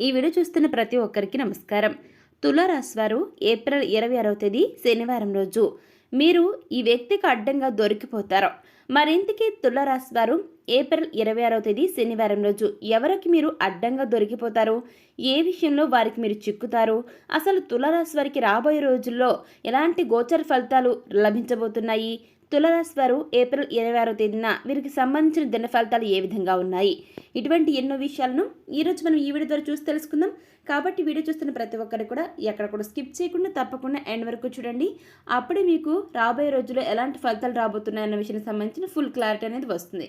ఈ వీడియో చూస్తున్న ప్రతి ఒక్కరికి నమస్కారం. తులారాశివారు ఏప్రిల్ ఇరవై ఆరవ తేదీ శనివారం రోజు. మీరు ఈ వ్యక్తికి అడ్డంగా దొరికిపోతారు. మరింతకీ తులారాశివారు ఏప్రిల్ ఇరవై ఆరవ తేదీ శనివారం రోజు. ఎవరికి మీరు అడ్డంగా దొరికిపోతారు? ఏ విషయంలో వారికి మీరు చిక్కుతారు? అసలు తులారాశి వారికి రాబోయే రోజుల్లో ఎలాంటి గోచర ఫలితాలు లభించబోతున్నాయి? తులరాశి వారు ఏప్రిల్ ఇరవై ఆరో తేదీన వీరికి సంబంధించిన దిన ఫలితాలు ఏ విధంగా ఉన్నాయి? ఇటువంటి ఎన్నో విషయాలను ఈరోజు మనం ఈ వీడియో ద్వారా చూసి తెలుసుకుందాం. కాబట్టి వీడియో చూస్తున్న ప్రతి ఒక్కరు కూడా ఎక్కడ కూడా స్కిప్ చేయకుండా తప్పకుండా ఎండ్ వరకు చూడండి. అప్పుడే మీకు రాబోయే రోజుల్లో ఎలాంటి ఫలితాలు రాబోతున్నాయన్న విషయానికి సంబంధించిన ఫుల్ క్లారిటీ అనేది వస్తుంది.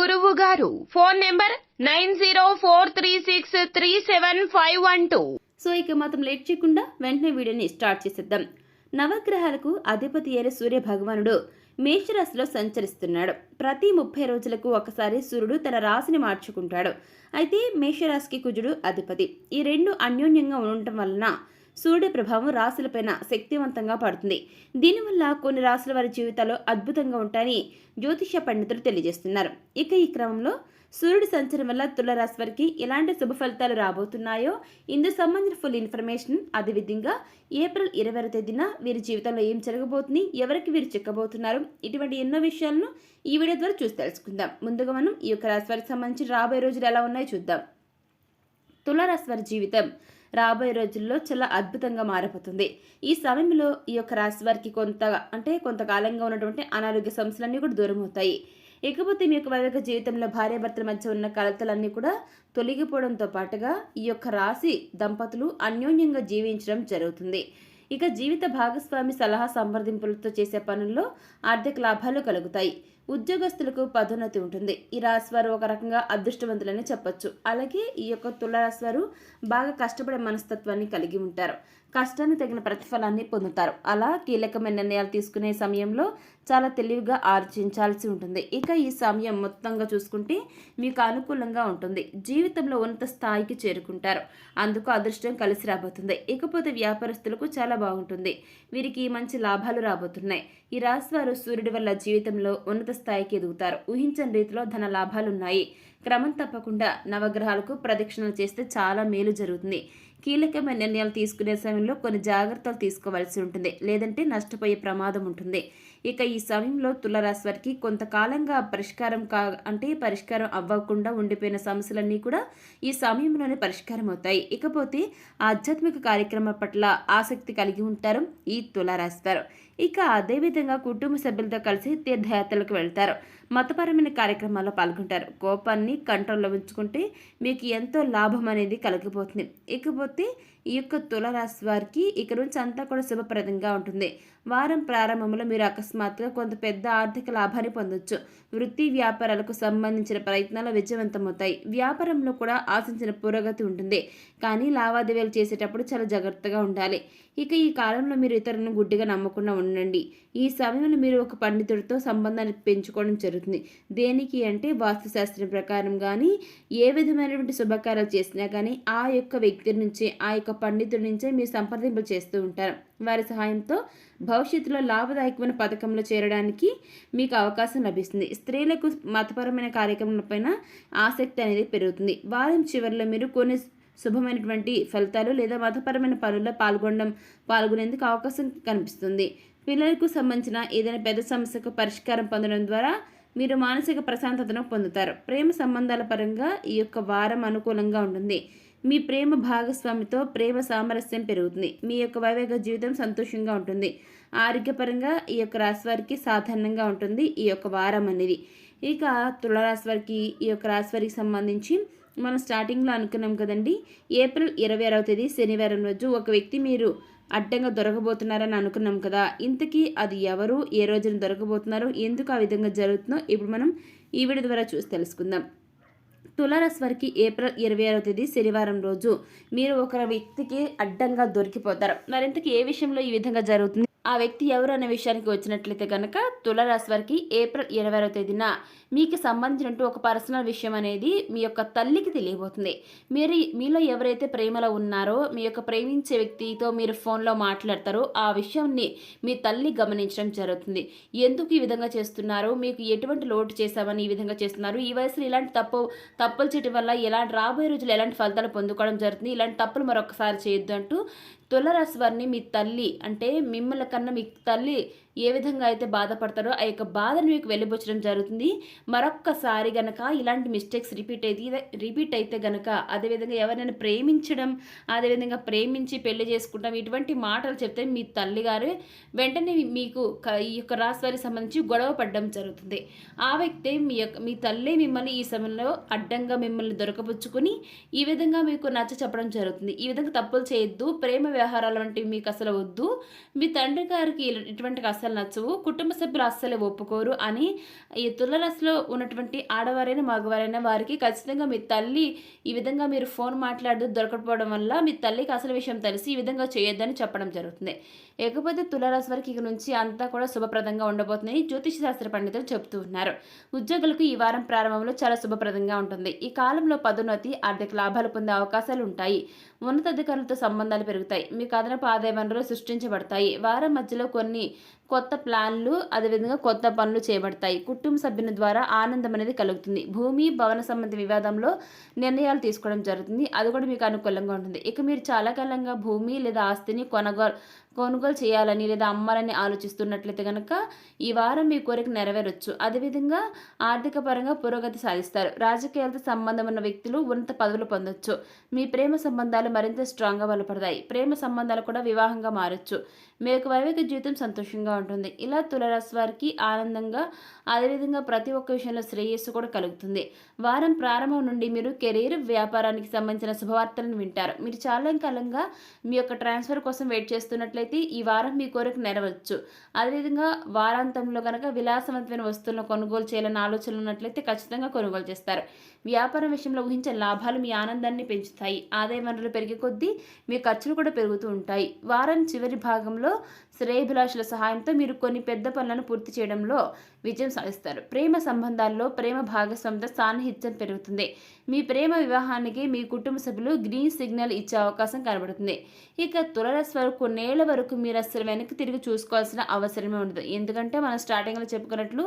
గురువు గారు phone number nine zero four three six three seven five one two. So ఇక మాత్రం లేట్ చేయకుండా వెంటనే వీడియోని స్టార్ట్ చేసేద్దాం. నవగ్రహాలకు అధిపతి అయిన సూర్య భగవానుడు మేషరాశిలో సంచరిస్తున్నాడు. ప్రతి ముప్పై రోజులకు ఒకసారి సూర్యుడు తన రాశిని మార్చుకుంటాడు. అయితే మేషరాశికి కుజుడు అధిపతి. ఈ రెండు అన్యోన్యంగా ఉండటం వలన సూర్యుడి ప్రభావం రాశులపైన శక్తివంతంగా పడుతుంది. దీనివల్ల కొన్ని రాశుల వారి జీవితాలు అద్భుతంగా ఉంటాయని జ్యోతిష పండితులు తెలియజేస్తున్నారు. ఇక ఈ క్రమంలో సూర్యుడి సంచారం వల్ల తులరాశి వారికి ఎలాంటి శుభ ఫలితాలు రాబోతున్నాయో ఇందుకు సంబంధించిన ఫుల్ ఇన్ఫర్మేషన్ అదేవిధంగా ఏప్రిల్ ఇరవై తేదీన వీరి జీవితంలో ఏం జరగబోతుంది ఎవరికి వీరు చిక్కబోతున్నారు ఇటువంటి ఎన్నో విషయాలను ఈ వీడియో ద్వారా చూసి తెలుసుకుందాం. ముందుగా మనం ఈ యొక్క రాశి వారికి సంబంధించి రాబోయే రోజులు ఎలా ఉన్నాయో చూద్దాం. తులరాశి వారి జీవితం రాబోయే రోజుల్లో చాలా అద్భుతంగా మారిపోతుంది ఈ సమయంలో ఈ యొక్క రాశి వారికి కొంత అంటే కొంతకాలంగా ఉన్నటువంటి అనారోగ్య సమస్యలన్నీ కూడా దూరం అవుతాయి. ఇకపోతే మీ యొక్క వైవాహిక జీవితంలో భార్యాభర్తల మధ్య ఉన్న కలతలన్నీ కూడా తొలగిపోవడంతో పాటుగా ఈ యొక్క రాశి దంపతులు అన్యోన్యంగా జీవించడం జరుగుతుంది. ఇక జీవిత భాగస్వామి సలహా సంప్రదింపులతో చేసే పనుల్లో ఆర్థిక లాభాలు కలుగుతాయి. ఉద్యోగస్తులకు పదోన్నతి ఉంటుంది. ఈ రాశివారు ఒక రకంగా అదృష్టవంతులని చెప్పొచ్చు. అలాగే ఈ యొక్క తులరాశివారు బాగా కష్టపడే మనస్తత్వాన్ని కలిగి ఉంటారు. కష్టాన్ని తగిన ప్రతిఫలాన్ని పొందుతారు. అలా కీలకమైన నిర్ణయాలు తీసుకునే సమయంలో చాలా తెలివిగా ఆర్జించాల్సి ఉంటుంది. ఇక ఈ సమయం మొత్తంగా చూసుకుంటే మీకు అనుకూలంగా ఉంటుంది. జీవితంలో ఉన్నత స్థాయికి చేరుకుంటారు. అందుకు అదృష్టం కలిసి రాబోతుంది. ఇకపోతే వ్యాపారస్తులకు చాలా బాగుంటుంది. వీరికి మంచి లాభాలు రాబోతున్నాయి. ఈ రాశి వారు సూర్యుడి వల్ల జీవితంలో ఉన్నత స్థాయికి ఎదుగుతారు. ఊహించని రీతిలో ధన లాభాలున్నాయి. క్రమం తప్పకుండా నవగ్రహాలకు ప్రదక్షిణలు చేస్తే చాలా మేలు జరుగుతుంది. కీలకమైన నిర్ణయాలు తీసుకునే సమయంలో కొన్ని జాగ్రత్తలు తీసుకోవాల్సి ఉంటుంది. లేదంటే నష్టపోయే ప్రమాదం ఉంటుంది. ఇక ఈ సమయంలో తులరాశి వారికి కొంతకాలంగా పరిష్కారం కా అంటే పరిష్కారం అవ్వకుండా ఉండిపోయిన సమస్యలన్నీ కూడా ఈ సమయంలోనే పరిష్కారం అవుతాయి. ఇకపోతే ఆధ్యాత్మిక కార్యక్రమం పట్ల ఆసక్తి కలిగి ఉంటారు ఈ తులారాశి వారు. ఇక అదేవిధంగా కుటుంబ సభ్యులతో కలిసి తీర్థయాత్రలకు వెళ్తారు. మతపరమైన కార్యక్రమాల్లో పాల్గొంటారు. కోపాన్ని కంట్రోల్లో ఉంచుకుంటే మీకు ఎంతో లాభం అనేది కలిగిపోతుంది ఇకపోతే ఈ యొక్క తులరాశి వారికి ఇక నుంచి అంతా కూడా శుభప్రదంగా ఉంటుంది. వారం ప్రారంభంలో మీరు అకస్మాత్తుగా కొంత పెద్ద ఆర్థిక లాభాన్ని పొందొచ్చు. వృత్తి వ్యాపారాలకు సంబంధించిన ప్రయత్నాలు విజయవంతమవుతాయి. వ్యాపారంలో కూడా ఆశించిన పురోగతి ఉంటుంది. కానీ లావాదేవీలు చేసేటప్పుడు చాలా జాగ్రత్తగా ఉండాలి. ఇక ఈ కాలంలో మీరు ఇతరులను గుడ్డిగా నమ్మకుండా ఉండండి. ఈ సమయంలో మీరు ఒక పండితుడితో సంబంధాన్ని పెంచుకోవడం జరుగుతుంది. దేనికి అంటే వాస్తుశాస్త్రం ప్రకారం కానీ ఏ విధమైనటువంటి శుభకార్యాలు చేసినా కానీ ఆ యొక్క వ్యక్తి నుంచి ఆ యొక్క పండితుడి నుంచే మీరు సంప్రదింపులు చేస్తూ ఉంటారు. వారి సహాయంతో భవిష్యత్తులో లాభదాయకమైన పథకంలో చేరడానికి మీకు అవకాశం లభిస్తుంది. స్త్రీలకు మతపరమైన కార్యక్రమాలపైన ఆసక్తి అనేది పెరుగుతుంది. వారం చివరిలో మీరు కొన్ని శుభమైనటువంటి ఫలితాలు లేదా మతపరమైన పనుల్లో పాల్గొనడం పాల్గొనేందుకు అవకాశం కనిపిస్తుంది. పిల్లలకు సంబంధించిన ఏదైనా పెద్ద సమస్యకు పరిష్కారం పొందడం ద్వారా మీరు మానసిక ప్రశాంతతను పొందుతారు. ప్రేమ సంబంధాల పరంగా ఈ యొక్క వారం అనుకూలంగా ఉంటుంది. మీ ప్రేమ భాగస్వామితో ప్రేమ సామరస్యం పెరుగుతుంది. మీ యొక్క వైవేక జీవితం సంతోషంగా ఉంటుంది. ఆరోగ్యపరంగా ఈ యొక్క రాశి వారికి సాధారణంగా ఉంటుంది ఈ యొక్క వారం అనేది. ఇక తులరాశి వారికి ఈ యొక్క రాశి వారికి సంబంధించి మనం స్టార్టింగ్లో అనుకున్నాం కదండి ఏప్రిల్ ఇరవై ఆరవ తేదీ శనివారం రోజు ఒక వ్యక్తి మీరు అడ్డంగా దొరకబోతున్నారని అనుకున్నాం కదా. ఇంతకీ అది ఎవరు? ఏ రోజున దొరకబోతున్నారు? ఎందుకు ఆ విధంగా జరుగుతుందో ఇప్పుడు మనం ఈ వీడియో ద్వారా చూసి తెలుసుకుందాం. తులారాశి వారికి ఏప్రిల్ ఇరవై ఆరో తేదీ శనివారం రోజు. మీరు ఒక వ్యక్తికి అడ్డంగా దొరికిపోతారు. మరింతకి ఏ విషయంలో ఈ విధంగా జరుగుతుంది? ఆ వ్యక్తి ఎవరు అనే విషయానికి వచ్చినట్లయితే కనుక తులరాశి వారికి ఏప్రిల్ ఇరవై తేదీన మీకు సంబంధించినట్టు ఒక పర్సనల్ విషయం అనేది మీ యొక్క తల్లికి తెలియబోతుంది. మీరు మీలో ఎవరైతే ప్రేమలో ఉన్నారో మీ యొక్క ప్రేమించే వ్యక్తితో మీరు ఫోన్లో మాట్లాడతారో ఆ విషయాన్ని మీ తల్లి గమనించడం జరుగుతుంది. ఎందుకు ఈ విధంగా చేస్తున్నారు? మీకు ఎటువంటి లోటు చేశామని ఈ విధంగా చేస్తున్నారు? ఈ వయసులో ఇలాంటి తప్పు తప్పులు చేయడం వల్ల ఎలాంటి రాబోయే రోజులు ఎలాంటి ఫలితాలు పొందుకోవడం జరుగుతుంది? ఇలాంటి తప్పులు మరొకసారి చేయొద్దు అంటూ తులరాశి వారిని మీ తల్లి అంటే మిమ్మల్ని కన్నా మీ తల్లి ఏ విధంగా అయితే బాధపడతారో ఆ యొక్క బాధను మీకు వెళ్ళిపోచడం జరుగుతుంది. మరొక్కసారి గనక ఇలాంటి మిస్టేక్స్ రిపీట్ అయితే రిపీట్ అయితే గనక అదేవిధంగా ఎవరైనా ప్రేమించడం అదేవిధంగా ప్రేమించి పెళ్ళి చేసుకుంటాం ఇటువంటి మాటలు చెప్తే మీ తల్లిగారు వెంటనే మీకు ఈ యొక్క రాశి వారికి సంబంధించి గొడవ పడడం జరుగుతుంది. ఆ వ్యక్తి మీ యొక్క మీ తల్లి మిమ్మల్ని ఈ సమయంలో అడ్డంగా మిమ్మల్ని దొరకపుచ్చుకొని ఈ విధంగా మీకు నచ్చ చెప్పడం జరుగుతుంది. ఈ విధంగా తప్పులు చేయొద్దు ప్రేమ వ్యవహారాలు వంటివి మీకు అసలు వద్దు. మీ తండ్రి గారికి ఇటువంటి అస్సలు నచ్చవు. కుటుంబ సభ్యులు అస్సలే ఒప్పుకోరు అని ఈ తులరాశిలో ఉన్నటువంటి ఆడవారైన మగవారైనా వారికి ఖచ్చితంగా మీ తల్లి ఈ విధంగా మీరు ఫోన్ మాట్లాడుతూ దొరకకపోవడం వల్ల మీ తల్లికి అసలు విషయం తెలిసి ఈ విధంగా చేయొద్దని చెప్పడం జరుగుతుంది. ఇకపోతే తులారాశి వారికి ఇక నుంచి అంతా కూడా శుభప్రదంగా ఉండబోతుందని జ్యోతిష శాస్త్ర పండితులు చెబుతూ ఉన్నారు. ఉద్యోగులకు ఈ వారం ప్రారంభంలో చాలా శుభప్రదంగా ఉంటుంది. ఈ కాలంలో పదోన్నతి ఆర్థిక లాభాలు పొందే అవకాశాలు ఉంటాయి. ఉన్నతాధికారులతో సంబంధాలు పెరుగుతాయి. మీకు అదనపు ఆదాయ వనరులు సృష్టించబడతాయి. వారం మధ్యలో కొన్ని కొత్త ప్లాన్లు అదేవిధంగా కొత్త పనులు చేయబడతాయి కుటుంబ సభ్యుల ద్వారా ఆనందం అనేది కలుగుతుంది. భూమి భవన సంబంధ వివాదంలో నిర్ణయాలు తీసుకోవడం జరుగుతుంది. అది కూడా మీకు అనుకూలంగా ఉంటుంది. ఇక మీరు చాలా కాలంగా భూమి లేదా ఆస్తిని కొనగోలు కొనుగోలు చేయాలని లేదా అమ్మాలని ఆలోచిస్తున్నట్లయితే కనుక ఈ వారం మీ కోరిక నెరవేరొచ్చు. అదేవిధంగా ఆర్థిక పరంగా పురోగతి సాధిస్తారు. రాజకీయాలతో సంబంధం ఉన్న వ్యక్తులు ఉన్నత పదవులు పొందొచ్చు. మీ ప్రేమ సంబంధాలు మరింత స్ట్రాంగ్గా బలపడతాయి. ప్రేమ సంబంధాలు కూడా వివాహంగా మారచ్చు. మీ యొక్క వైవాహిక జీవితం సంతోషంగా ఉంటుంది. ఇలా తులరాశి వారికి ఆనందంగా అదేవిధంగా ప్రతి ఒక్క విషయంలో శ్రేయస్సు కూడా కలుగుతుంది. వారం ప్రారంభం నుండి మీరు కెరీర్ వ్యాపారానికి సంబంధించిన శుభవార్తలను వింటారు. మీరు చాలా కాలంగా మీ యొక్క ట్రాన్స్ఫర్ కోసం వెయిట్ చేస్తున్నట్లయితే ఈ వారం మీ కోరిక నెరవచ్చు అదేవిధంగా వారాంతంలో కనుక విలాసవంతమైన వస్తువులను కొనుగోలు చేయాలని ఆలోచనలు ఉన్నట్లయితే ఖచ్చితంగా కొనుగోలు చేస్తారు. వ్యాపారం విషయంలో ఊహించే లాభాలు మీ ఆనందాన్ని పెంచుతాయి. ఆదాయ వనరులు పెరిగే కొద్దీ మీ ఖర్చులు కూడా పెరుగుతూ ఉంటాయి. వారం చివరి భాగంలో శ్రేయభిలాషుల సహాయంతో మీరు కొన్ని పెద్ద పనులను పూర్తి చేయడంలో విజయం సాధిస్తారు. ప్రేమ సంబంధాల్లో ప్రేమ భాగస్వామితో సాన్నిహిత్యం పెరుగుతుంది. మీ ప్రేమ వివాహానికి మీ కుటుంబ సభ్యులు గ్రీన్ సిగ్నల్ ఇచ్చే అవకాశం కనబడుతుంది. ఇక తులరాశి వరకు కొన్నేళ్ళ వరకు మీరు అసలు వెనక్కి తిరిగి చూసుకోవాల్సిన అవసరమే ఉండదు. ఎందుకంటే మనం స్టార్టింగ్లో చెప్పుకున్నట్లు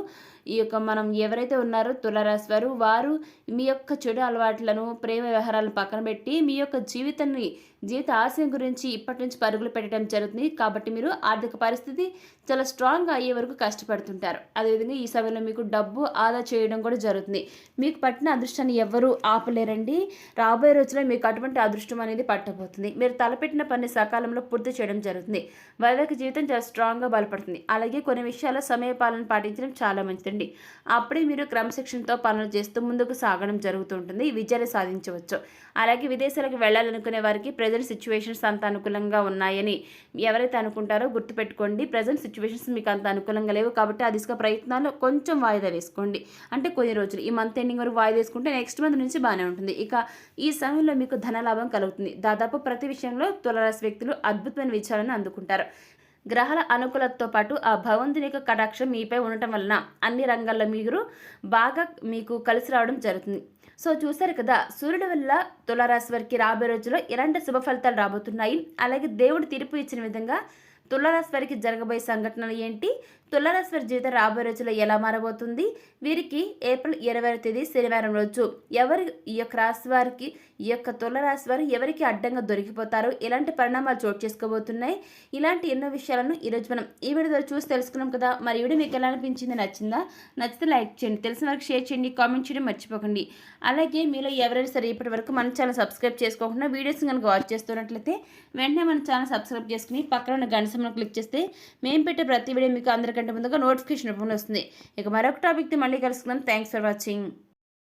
ఈ యొక్క మనం ఎవరైతే ఉన్నారో తులరాశి వారు వారు మీ యొక్క చెడు అలవాట్లను ప్రేమ వ్యవహారాలను పక్కన పెట్టి మీ యొక్క జీవితాన్ని జీవిత ఆశయం గురించి ఇప్పటి నుంచి పరుగులు పెట్టడం జరుగుతుంది. కాబట్టి మీరు ఆర్థిక పరిస్థితి చాలా స్ట్రాంగ్గా అయ్యే వరకు కష్టపడుతుంటారు. అదేవిధంగా ఈ సమయంలో మీకు డబ్బు ఆదా చేయడం కూడా జరుగుతుంది. మీకు పట్టిన అదృష్టాన్ని ఎవ్వరూ ఆపలేరండి. రాబోయే రోజుల్లో మీకు అటువంటి అదృష్టం అనేది పట్టబోతుంది. మీరు తలపెట్టిన పని సకాలంలో పూర్తి చేయడం జరుగుతుంది. వైవాహిక జీవితం చాలా స్ట్రాంగ్గా బలపడుతుంది. అలాగే కొన్ని విషయాల్లో సమయ పాలన పాటించడం చాలా మంచిదండి. అప్పుడే మీరు క్రమశిక్షణతో పనులు చేస్తూ ముందుకు సాగడం జరుగుతూ ఉంటుంది. విజయాలు సాధించవచ్చు. అలాగే విదేశాలకు వెళ్ళాలనుకునే వారికి ప్రజెంట్ సిచ్యువేషన్స్ అంత అనుకూలంగా ఉన్నాయని ఎవరైతే అనుకుంటారో గుర్తుపెట్టుకోండి. ప్రజెంట్ సిచ్యువేషన్స్ మీకు అంత అనుకూలంగా లేవు కాబట్టి ఆ దిశగా ప్రయత్నాలు కొంచెం వాయిదా వేసుకోండి. అంటే కొన్ని రోజులు ఈ మంత్ ఎండింగ్ వరకు వాయిదా వేసుకుంటే నెక్స్ట్ మంత్ నుంచి బాగానే ఉంటుంది. ఇక ఈ సమయంలో మీకు ధనలాభం కలుగుతుంది. దాదాపు ప్రతి విషయంలో తులరాశి వ్యక్తులు అద్భుతమైన విజయాలను అందుకుంటారు. గ్రహాల అనుకూలతతో పాటు ఆ భగవంతుని యొక్క కటాక్షం మీపై ఉండటం వలన అన్ని రంగాల్లో మీరు బాగా మీకు కలిసి రావడం జరుగుతుంది. సో చూసారు కదా సూర్యుడి వల్ల తులారాశి వారికి రాబోయే రోజుల్లో ఎలాంటి శుభ ఫలితాలు రాబోతున్నాయి? అలాగే దేవుడు తీర్పు ఇచ్చిన విధంగా తులారాశి వారికి జరగబోయే సంఘటనలు ఏంటి? తులారాశి వారి జీవితం రాబోయే రోజుల్లో ఎలా మారబోతుంది? వీరికి ఏప్రిల్ ఇరవై తేదీ శనివారం రోజు ఎవరి ఈ యొక్క రాశి వారికి ఈ యొక్క తులరాశి వారు ఎవరికి అడ్డంగా దొరికిపోతారు? ఎలాంటి పరిణామాలు చోటు చేసుకోబోతున్నాయి? ఇలాంటి ఎన్నో విషయాలను ఈరోజు మనం ఈ వీడియో ద్వారా చూసి తెలుసుకున్నాం కదా? మరి వీడియో మీకు ఎలా అనిపించింది? నచ్చిందా? నచ్చితే లైక్ చేయండి. తెలిసిన వరకు షేర్ చేయండి. కామెంట్ చేయడం మర్చిపోకండి. అలాగే మీలో ఎవరైనా సరే ఇప్పటి వరకు మన ఛానల్ సబ్స్క్రైబ్ చేసుకోకుండా వీడియోస్ కనుక వాచ్ చేస్తున్నట్లయితే వెంటనే మన ఛానల్ సబ్స్క్రైబ్ చేసుకుని పక్కన ఉన్న గంట సింబల్ క్లిక్ చేస్తే మేము పెట్టే ప్రతి వీడియో మీకు అందరికంటే ముందుగా నోటిఫికేషన్ రూపంలో వస్తుంది. ఇక మరొక టాపిక్తో మళ్ళీ కలుసుకుందాం. Thanks for watching